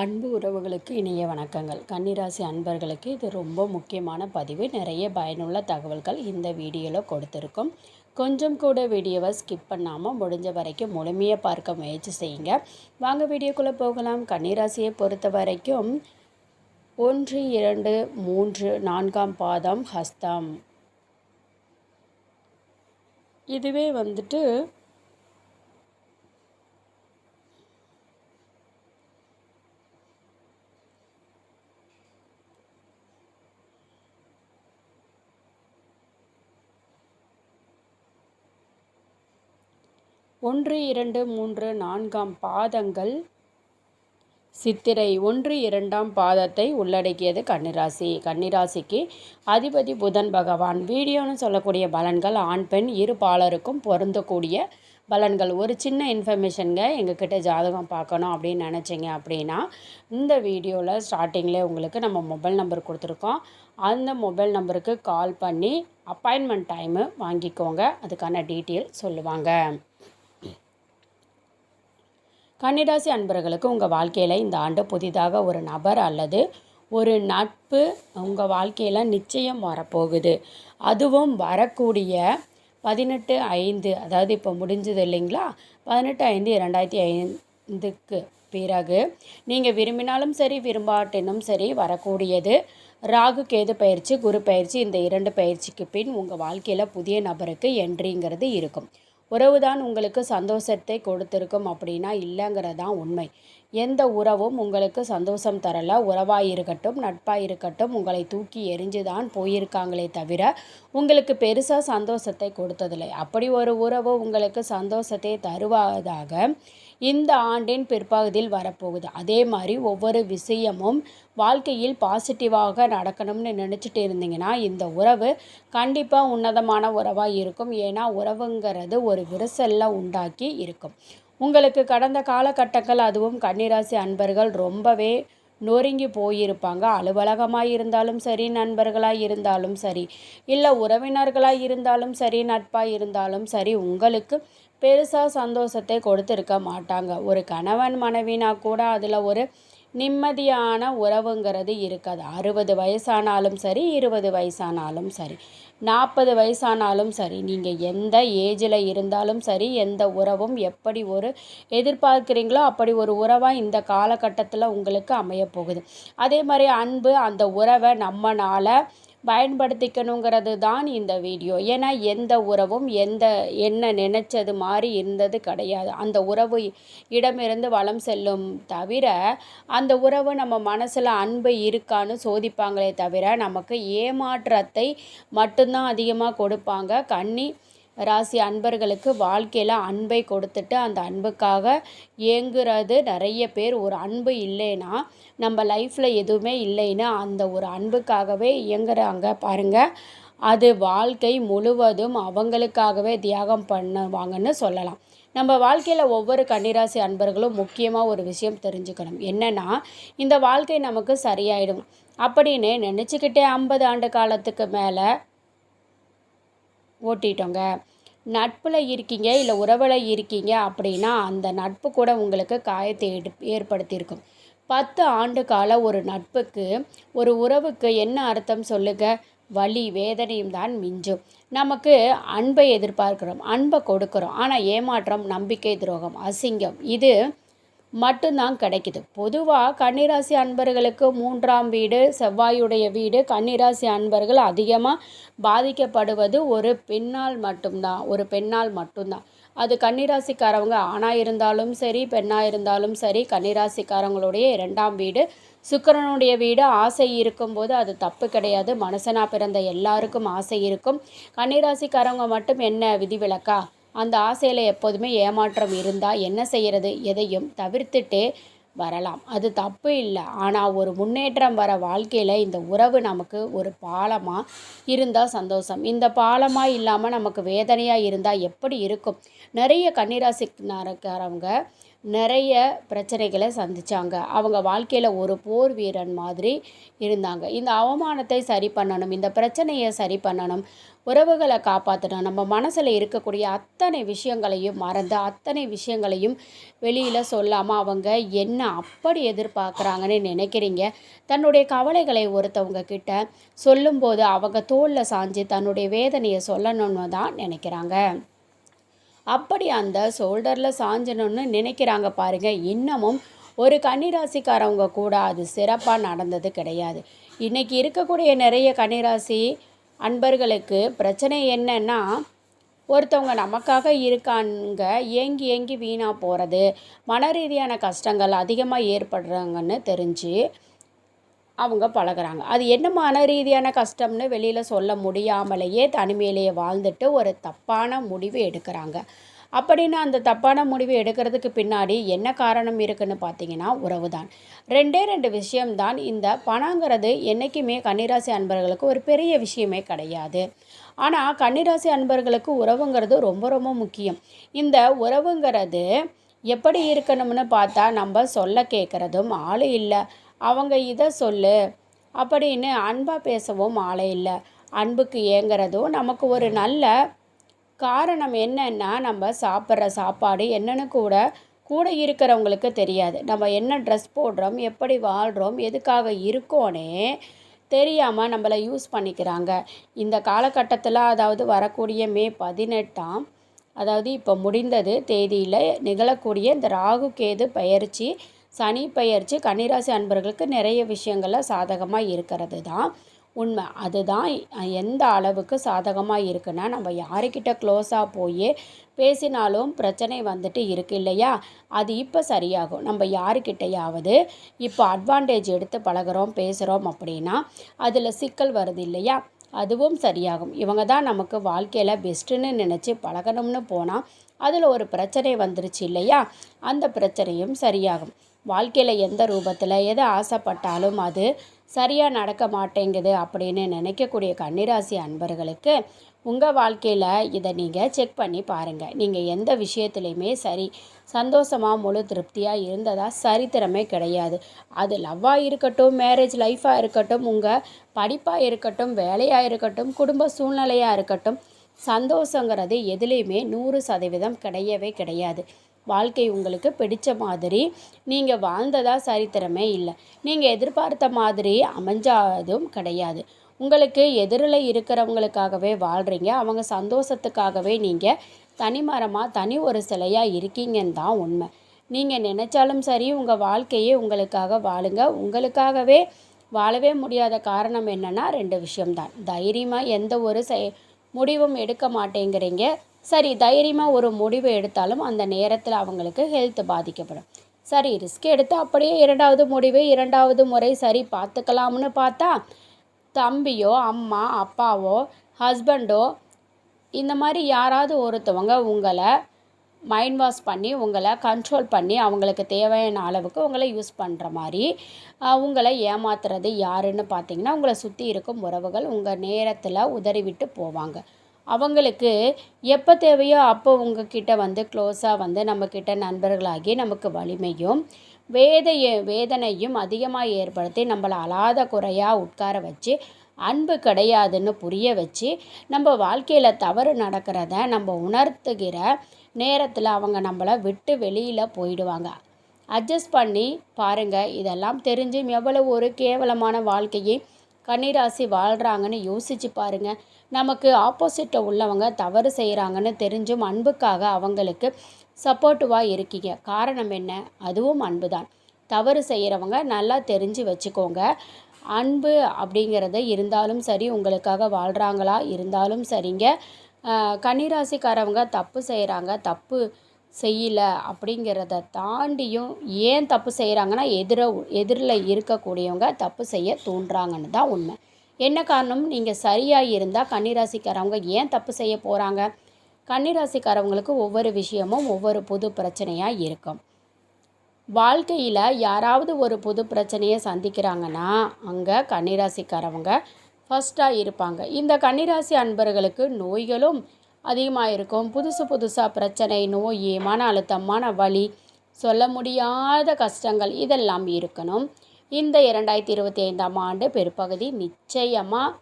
அன்பு உறவுகளுக்கு இனிய வணக்கங்கள். கன்னிராசி அன்பர்களுக்கு இது ரொம்ப முக்கியமான பதிவு. நிறைய பயனுள்ள தகவல்கள் இந்த வீடியோவில் கொடுத்துருக்கோம். கொஞ்சம் கூட வீடியோவை ஸ்கிப் பண்ணாமல் முடிஞ்ச வரைக்கும் முழுமையாக பார்க்க முயற்சி செய்யுங்க. வாங்க வீடியோக்குள்ளே போகலாம். கன்னிராசியை பொறுத்த வரைக்கும் ஒன்று இரண்டு மூன்று நான்காம் பாதம் ஹஸ்தம். இதுவே வந்துட்டு ஒன்று இரண்டு மூன்று நான்காம் பாதங்கள். சித்திரை ஒன்று இரண்டாம் பாதத்தை உள்ளடக்கியது கன்னிராசி. கன்னிராசிக்கு அதிபதி புதன் பகவான். வீடியோன்னு சொல்லக்கூடிய பலன்கள் ஆண் பெண் இரு பாலருக்கும் பொருந்தக்கூடிய பலன்கள். ஒரு சின்ன இன்ஃபர்மேஷனுங்க எங்ககிட்ட ஜாதகம் பார்க்கணும் அப்படின்னு நினச்சிங்க அப்படின்னா இந்த வீடியோவில் ஸ்டார்டிங்லேயே உங்களுக்கு நம்ம மொபைல் நம்பர் கொடுத்துருக்கோம். அந்த மொபைல் நம்பருக்கு கால் பண்ணி அப்பாயின்மெண்ட் டைமு வாங்கிக்கோங்க. அதுக்கான டீட்டெயில் சொல்லுவாங்க. கன்னிராசி அன்பர்களுக்கு உங்கள் வாழ்க்கையில் இந்த ஆண்டு புதிதாக ஒரு நபர் அல்லது ஒரு நட்பு உங்கள் வாழ்க்கையில் நிச்சயம் வரப்போகுது. அதுவும் வரக்கூடிய பதினெட்டு ஐந்து அதாவது இப்போ முடிஞ்சது இல்லைங்களா? பதினெட்டு ஐந்து இரண்டாயிரத்தி ஐந்துக்கு பிறகு நீங்கள் விரும்பினாலும் சரி விரும்பாட்டினும் சரி வரக்கூடியது. ராகு கேது பயிற்சி குரு பயிற்சி இந்த இரண்டு பயிற்சிக்கு பின் உங்கள் வாழ்க்கையில் புதிய நபருக்கு என்ட்ரிங்கிறது இருக்கும். உறவு தான் உங்களுக்கு சந்தோஷத்தை கொடுத்துருக்கும் அப்படின்னா இல்லைங்கிறதான் உண்மை. எந்த உறவும் உங்களுக்கு சந்தோஷம் தரல. உறவாக இருக்கட்டும் நட்பாக இருக்கட்டும் உங்களை தூக்கி எரிஞ்சு தான் போயிருக்காங்களே தவிர உங்களுக்கு பெருசாக சந்தோஷத்தை கொடுத்ததில்லை. அப்படி ஒரு உறவு உங்களுக்கு சந்தோஷத்தை தருவதாக இந்த ஆண்டின் பிற்பகுதியில் வரப்போகுது. அதே மாதிரி ஒவ்வொரு விஷயமும் வாழ்க்கையில் பாசிட்டிவாக நடக்கணும்னு நினச்சிட்டு இருந்தீங்கன்னா இந்த உறவு கண்டிப்பாக உன்னதமான உறவாக இருக்கும் ஏன்னா உறவுங்கிறது ஒரு விரிசலில் உண்டாக்கி இருக்கும். உங்களுக்கு கடந்த காலகட்டங்கள் அதுவும் கன்னிராசி அன்பர்கள் ரொம்பவே நொறுங்கி போயிருப்பாங்க. அலுவலகமாக இருந்தாலும் சரி நண்பர்களாக இருந்தாலும் சரி இல்லை உறவினர்களாக இருந்தாலும் சரி நட்பாக இருந்தாலும் சரி உங்களுக்கு பெருசாக சந்தோஷத்தை கொடுத்துருக்க மாட்டாங்க. ஒரு கணவன் மனைவினா கூட அதில் ஒரு நிம்மதியான உறவுங்கிறது இருக்காது. அறுபது வயசானாலும் சரி இருபது வயசானாலும் சரி நாற்பது வயசானாலும் சரி நீங்கள் எந்த ஏஜில் இருந்தாலும் சரி எந்த உறவும் எப்படி ஒரு எதிர்பார்க்குறீங்களோ அப்படி ஒரு உறவாக இந்த காலகட்டத்தில் உங்களுக்கு அமையப்போகுது அதே மாதிரி அன்பு அந்த உறவை நம்மனால் பயன்படுத்திக்கணுங்கிறது தான் இந்த வீடியோ. ஏன்னா எந்த உறவும் எந்த என்ன நினச்சது மாதிரி இருந்தது கிடையாது. அந்த உறவு இடமிருந்து வளம் செல்லும் தவிர அந்த உறவு நம்ம மனசில் அன்பு இருக்கான்னு சோதிப்பாங்களே தவிர நமக்கு ஏமாற்றத்தை மட்டும்தான் அதிகமாக கொடுப்பாங்க. கண்ணி ராசி அன்பர்களுக்கு வாழ்க்கையில் அன்பை கொடுத்துட்டு அந்த அன்புக்காக ஏங்குறது நிறைய பேர் ஒரு அன்பு இல்லைன்னா நம்ம லைஃப்பில் எதுவுமே இல்லைன்னா அந்த ஒரு அன்புக்காகவே இயங்குறாங்க பாருங்கள் அது வாழ்க்கை முழுவதும் அவங்களுக்காகவே தியாகம் பண்ணுவாங்கன்னு சொல்லலாம். நம்ம வாழ்க்கையில் ஒவ்வொரு கன்னிராசி அன்பர்களும் முக்கியமாக ஒரு விஷயம் தெரிஞ்சுக்கணும். என்னென்னா இந்த வாழ்க்கை நமக்கு சரியாயிடும். அப்படின்னு நினச்சிக்கிட்டே ஐம்பது ஆண்டு காலத்துக்கு மேலே ஓட்டிட்டோங்க. நட்பில் இருக்கீங்க இல்லை உறவில் இருக்கீங்க அப்படின்னா அந்த நட்பு கூட உங்களுக்கு காயத்தை ஏற்படுத்தியிருக்கும். பத்து ஆண்டு கால ஒரு நட்புக்கு ஒரு உறவுக்கு என்ன அர்த்தம் சொல்லுங்க? வலி வேதனையும் தான் மிஞ்சும். நமக்கு அன்பை எதிர்பார்க்கிறோம் அன்பை கொடுக்குறோம். ஆனால் ஏமாற்றம் நம்பிக்கை துரோகம் அசிங்கம் இது மட்டும்தான் கிடைக்குது. பொதுவாக கன்னிராசி அன்பர்களுக்கு மூன்றாம் வீடு செவ்வாயுடைய வீடு கன்னிராசி அன்பர்கள் அதிகமாக பாதிக்கப்படுவது ஒரு பெண்ணால் மட்டும்தான் ஒரு பெண்ணால் மட்டும்தான். அது கன்னிராசிக்காரவங்க ஆணாக இருந்தாலும் சரி பெண்ணாக இருந்தாலும் சரி கன்னிராசிக்காரங்களுடைய இரண்டாம் வீடு. சுக்கரனுடைய வீடு ஆசை இருக்கும்போது அது தப்பு கிடையாது. மனுஷனாக பிறந்த எல்லாருக்கும் ஆசை இருக்கும். கன்னிராசிக்காரவங்க மட்டும் என்ன விதிவிலக்கா? அந்த ஆசையில் எப்போதுமே ஏமாற்றம் இருந்தால் என்ன செய்கிறது எதையும் தவிர்த்துட்டு வரலாம். அது தப்பு இல்லை. ஆனால் ஒரு முன்னேற்றம் வர வாழ்க்கையில் இந்த உறவு நமக்கு ஒரு பாலமாக இருந்தால் சந்தோஷம். இந்த பாலமாக இல்லாமல் நமக்கு வேதனையாக இருந்தால் எப்படி இருக்கும்? நிறைய கன்னிராசிக்காரங்க நிறைய பிரச்சனைகளை சந்தித்தாங்க அவங்க வாழ்க்கையில் ஒரு போர் வீரன் மாதிரி இருந்தாங்க. இந்த அவமானத்தை சரி பண்ணணும் இந்த பிரச்சனையை சரி பண்ணணும் உறவுகளை காப்பாற்றணும் நம்ம மனசில் இருக்கக்கூடிய அத்தனை விஷயங்களையும் மறந்து அத்தனை விஷயங்களையும் வெளியில் சொல்லாமல் அவங்க என்ன அப்படி எதிர்பார்க்குறாங்கன்னு நினைக்கிறீங்க? தன்னுடைய கவலைகளை ஒருத்தவங்க கிட்ட சொல்லும்போது அவங்க தோளில் சாஞ்சு தன்னுடைய வேதனையை சொல்லணும்னு தான் நினைக்கிறாங்க. அப்படி அந்த ஷோல்டரில் சாஞ்சணும்னு நினைக்கிறாங்க பாருங்க. இன்னமும் ஒரு கன்னிராசிக்காரவங்க கூட அது சிறப்பாக நடந்தது கிடையாது. இன்றைக்கி இருக்கக்கூடிய நிறைய கன்னிராசி அன்பர்களுக்கு பிரச்சனை என்னன்னா ஒருத்தவங்க நமக்காக இருக்காங்க ஏங்கி ஏங்கி வீணாக போகிறது மன ரீதியான கஷ்டங்கள் அதிகமாக ஏற்படுறாங்கன்னு தெரிஞ்சு அவங்க பழகுறாங்க. அது என்ன மன ரீதியான கஷ்டம்னு வெளியில் சொல்ல முடியாமலேயே தனிமையிலேயே வாழ்ந்துட்டு ஒரு தப்பான முடிவு எடுக்கிறாங்க. அப்படின்னு அந்த தப்பான முடிவு எடுக்கிறதுக்கு பின்னாடி என்ன காரணம் இருக்குன்னு பார்த்தீங்கன்னா உறவு தான் ரெண்டே ரெண்டு விஷயம்தான். இந்த பணங்கிறது என்றைக்குமே கன்னிராசி அன்பர்களுக்கு ஒரு பெரிய விஷயமே கிடையாது. ஆனால் கன்னிராசி அன்பர்களுக்கு உறவுங்கிறது ரொம்ப ரொம்ப முக்கியம். இந்த உறவுங்கிறது எப்படி இருக்கணும்னு பார்த்தா நம்ம சொல்ல கேட்குறதும் ஆள் இல்லை. அவங்க இதை சொல்லு. அப்படின்னு அன்பாக பேசவும் ஆளே இல்லை. அன்புக்கு ஏங்குறதும் நமக்கு ஒரு நல்ல காரணம் என்னன்னா நம்ம சாப்பிட்ற சாப்பாடு என்னன்னு கூட கூட இருக்கிறவங்களுக்கு தெரியாது. நம்ம என்ன ட்ரெஸ் போடுறோம் எப்படி வாழ்கிறோம் எதுக்காக இருக்கோன்னே தெரியாமல் நம்மளை யூஸ் பண்ணிக்கிறாங்க. இந்த காலகட்டத்தில் அதாவது வரக்கூடிய மே பதினெட்டாம் அதாவது இப்போ முடிந்தது தேதியில் நிகழக்கூடிய இந்த ராகு கேது பயிற்சி சனி பெயர்ச்சி கன்னிராசி அன்பர்களுக்கு நிறைய விஷயங்களில் சாதகமாக இருக்கிறது தான் உண்மை. அதுதான் எந்த அளவுக்கு சாதகமாக இருக்குன்னா நம்ம யாருக்கிட்ட க்ளோஸாக போய் பேசினாலும் பிரச்சனை வந்துட்டு இருக்கு இல்லையா? அது இப்போ சரியாகும். நம்ம யாருக்கிட்டையாவது இப்போ அட்வான்டேஜ் எடுத்து பழகுறோம் பேசுகிறோம் அப்படின்னா அதில் சிக்கல் வருது இல்லையா? அதுவும் சரியாகும். இவங்க தான் நமக்கு வாழ்க்கையில் பெஸ்ட்டுன்னு நினச்சி பழகணும்னு போனால் அதில் ஒரு பிரச்சனை வந்துருச்சு இல்லையா? அந்த பிரச்சனையும் சரியாகும். வாழ்க்கையில் எந்த ரூபத்தில் எதை ஆசைப்பட்டாலும் அது சரியாக நடக்க மாட்டேங்குது அப்படின்னு நினைக்கக்கூடிய கன்னிராசி அன்பர்களுக்கு உங்கள் வாழ்க்கையில் இதை நீங்கள் செக் பண்ணி பாருங்கள் நீங்கள் எந்த விஷயத்துலையுமே சரி சந்தோஷமாக முழு திருப்தியாக இருந்ததா சரித்திரமே கிடையாது. அது லவ்வாக இருக்கட்டும் மேரேஜ் லைஃப்பாக இருக்கட்டும் உங்கள் படிப்பாக இருக்கட்டும் வேலையாக இருக்கட்டும் குடும்ப சூழ்நிலையாக இருக்கட்டும் சந்தோஷங்கிறது எதுலேயுமே நூறு சதவீதம் கிடையவே கிடையாது. வாழ்க்கை உங்களுக்கு பிடித்த மாதிரி நீங்கள் வாழ்ந்ததா சரித்திரமே இல்லை. நீங்கள் எதிர்பார்த்த மாதிரி அமைஞ்சாதும் கிடையாது. உங்களுக்கு எதிரில் இருக்கிறவங்களுக்காகவே வாழ்கிறீங்க அவங்க சந்தோஷத்துக்காகவே நீங்கள் தனிமரமாக தனி ஒரு சிலையாக இருக்கீங்கன்னு தான் உண்மை. நீங்கள் நினச்சாலும் சரி உங்கள் வாழ்க்கையே உங்களுக்காக வாழுங்க. உங்களுக்காகவே வாழவே முடியாத காரணம் என்னென்னா ரெண்டு விஷயம்தான். தைரியமாக எந்த ஒரு செய் முடிவும் எடுக்க மாட்டேங்கிறீங்க. சரி தைரியமாக ஒரு முடிவு எடுத்தாலும் அந்த நேரத்தில் அவங்களுக்கு ஹெல்த் பாதிக்கப்படும். சரி ரிஸ்க் எடுத்து அப்படியே இரண்டாவது முடிவு இரண்டாவது முறை சரி பார்த்துக்கலாம்னு பார்த்தா தம்பியோ அம்மா அப்பாவோ ஹஸ்பண்டோ இந்த மாதிரி யாராவது ஒருத்தவங்க உங்களை மைண்ட் வாஷ் பண்ணி உங்களை கண்ட்ரோல் பண்ணி அவங்களுக்கு தேவையான அளவுக்கு உங்களை யூஸ் பண்ணுற மாதிரி உங்களை ஏமாத்துறது யாருன்னு பார்த்தீங்கன்னா உங்களை சுற்றி இருக்கும் உறவுகள் உங்கள் நேரத்தில் உதறிவிட்டு போவாங்க. அவங்களுக்கு எப்போ தேவையோ அப்போ உங்ககிட்ட வந்து க்ளோஸாக வந்து நம்மக்கிட்ட நண்பர்களாகி நமக்கு வலிமையும் வேதைய வேதனையும் அதிகமாக ஏற்படுத்தி நம்மளை அழாத குறையாக உட்கார வச்சு அன்பு கிடையாதுன்னு புரிய வச்சு நம்ம வாழ்க்கையில் தவறு நடக்கிறத நம்ம உணர்த்துகிற நேரத்தில் அவங்க நம்மளை விட்டு வெளியில் போயிடுவாங்க. அட்ஜஸ்ட் பண்ணி பாருங்கள் இதெல்லாம் தெரிஞ்சும் எவ்வளவு ஒரு கேவலமான வாழ்க்கையை கன்னிராசி வாழ்கிறாங்கன்னு யோசிச்சு பாருங்கள் நமக்கு ஆப்போசிட்டில் உள்ளவங்க தவறு செய்கிறாங்கன்னு தெரிஞ்சும் அன்புக்காக அவங்களுக்கு சப்போர்ட்டிவாக இருக்கீங்க. காரணம் என்ன? அதுவும் அன்பு தான் தவறு செய்கிறவங்க நல்லா தெரிஞ்சு வச்சுக்கோங்க. அன்பு அப்படிங்கிறத இருந்தாலும் சரி உங்களுக்காக வாழ்கிறாங்களா இருந்தாலும் சரிங்க. கன்னிராசிக்காரவங்க தப்பு செய்கிறாங்க தப்பு செய்யலை அப்படிங்கிறத தாண்டியும் ஏன் தப்பு செய்கிறாங்கன்னா எதிர எதிரில் இருக்கக்கூடியவங்க தப்பு செய்ய தூண்டுறாங்கன்னு தான் உண்மை. என்ன காரணம்? நீங்கள் சரியாக இருந்தால் கன்னிராசிக்காரவங்க ஏன் தப்பு செய்ய போகிறாங்க கன்னிராசிக்காரவங்களுக்கு ஒவ்வொரு விஷயமும் ஒவ்வொரு புது பிரச்சனையாக இருக்கும். வாழ்க்கையில் யாராவது ஒரு புது பிரச்சனையை சந்திக்கிறாங்கன்னா அங்கே கன்னிராசிக்காரவங்க ஃபஸ்ட்டாக இருப்பாங்க. இந்த கன்னிராசி அன்பர்களுக்கு நோய்களும் அதிகமாக இருக்கும். புதுசு புதுசாக பிரச்சனை நோய் மன அழுத்தமான வலி சொல்ல முடியாத கஷ்டங்கள் இதெல்லாம் இருக்கணும். இந்த இரண்டாயிரத்தி இருபத்தி ஐந்தாம் ஆண்டு பிற்பகுதி நிச்சயமாக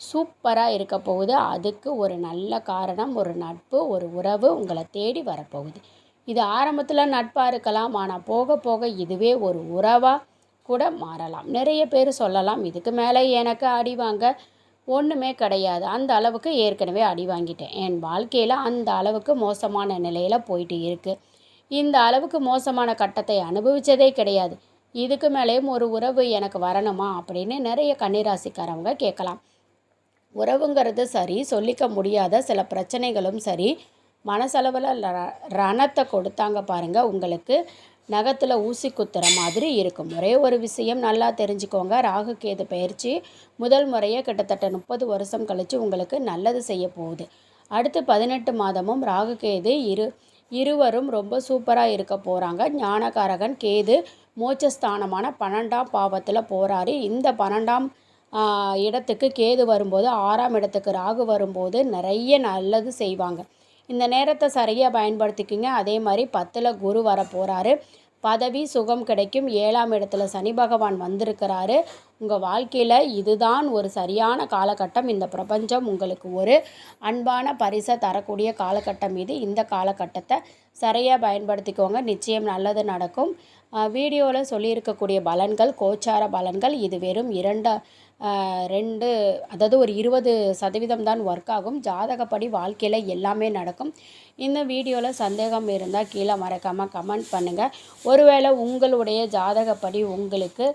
சூப்பராக இருக்க போகுது. அதுக்கு ஒரு நல்ல காரணம் ஒரு நட்பு ஒரு உறவு உங்களை தேடி வரப்போகுது. இது ஆரம்பத்தில் நட்பாக இருக்கலாம் ஆனால் போக போக இதுவே ஒரு உறவாக கூட மாறலாம். நிறைய பேர் சொல்லலாம் இதுக்கு மேலே எனக்கு அடி வாங்க. ஒன்றுமே கிடையாது. அந்த அளவுக்கு ஏற்கனவே அடி வாங்கிட்டேன். என் வாழ்க்கையில் அந்த அளவுக்கு மோசமான நிலையில் போயிட்டு இருக்குது இந்த அளவுக்கு மோசமான கட்டத்தை அனுபவித்ததே கிடையாது. இதுக்கு மேலேயும் ஒரு உறவு எனக்கு வரணுமா அப்படின்னு நிறைய கன்னிராசிக்காரவங்க கேட்கலாம். உறவுங்கிறது சரி சொல்லிக்க முடியாத சில பிரச்சனைகளும் சரி. மனசளவில் ர- ரணத்தை கொடுத்தாங்க பாருங்கள் உங்களுக்கு நகத்தில் ஊசி குத்துற மாதிரி இருக்கும். ஒரே ஒரு விஷயம் நல்லா தெரிஞ்சுக்கோங்க. ராகு கேது பயிற்சி முதல் முறையே கிட்டத்தட்ட முப்பது வருஷம் கழித்து உங்களுக்கு நல்லது செய்ய போகுது. அடுத்து பதினெட்டு மாதமும் ராகு கேது இரு இருவரும் ரொம்ப சூப்பராக இருக்க போகிறாங்க ஞானகாரகன் கேது மோட்சஸ்தானமான பன்னெண்டாம் பாவத்தில் போகிறாரு இந்த பன்னெண்டாம் இடத்துக்கு கேது வரும்போது ஆறாம் இடத்துக்கு ராகு வரும்போது நிறைய நல்லது செய்வாங்க. இந்த நேரத்தை சரியாக பயன்படுத்திக்கிங்க. அதே மாதிரி பத்தில் குரு வர போகிறாரு பதவி சுகம் கிடைக்கும். ஏழாம் இடத்துல சனி பகவான் வந்திருக்கிறாரு. உங்கள் வாழ்க்கையில் இதுதான் ஒரு சரியான காலகட்டம். இந்த பிரபஞ்சம் உங்களுக்கு ஒரு அன்பான பரிசை தரக்கூடிய காலகட்டம் இது. இந்த காலகட்டத்தை சரியாக பயன்படுத்திக்கோங்க. நிச்சயம் நல்லது நடக்கும். வீடியோவில் சொல்லியிருக்கக்கூடிய பலன்கள் கோச்சார பலன்கள் இது வெறும் இரண்டு ரெண்டு அதாவது ஒரு இருபது சதவீதம் தான் ஒர்க் ஆகும். ஜாதகப்படி வாழ்க்கையில் எல்லாமே நடக்கும். இந்த வீடியோவில் சந்தேகம் இருந்தால் கீழே மறக்காமல் கமெண்ட் பண்ணுங்கள் ஒருவேளை உங்களுடைய ஜாதகப்படி உங்களுக்கு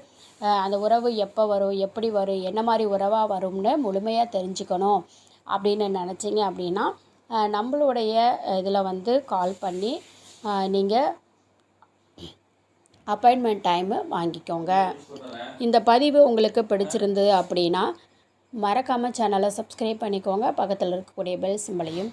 அந்த உறவு எப்போ வரும் எப்படி வரும் என்ன மாதிரி உறவாக வரும்னு முழுமையாக தெரிஞ்சுக்கணும் அப்படின்னு நினச்சிங்க அப்படின்னா நம்மளுடைய இதில் வந்து கால் பண்ணி நீங்கள் அப்பாயின்மெண்ட் டைமு வாங்கிக்கோங்க. இந்த பதிவு உங்களுக்கு பிடிச்சிருந்தது அப்படின்னா மறக்காமல் சேனலை சப்ஸ்கிரைப் பண்ணிக்கோங்க. பக்கத்தில் இருக்கக்கூடிய பெல் சிம்பளையும்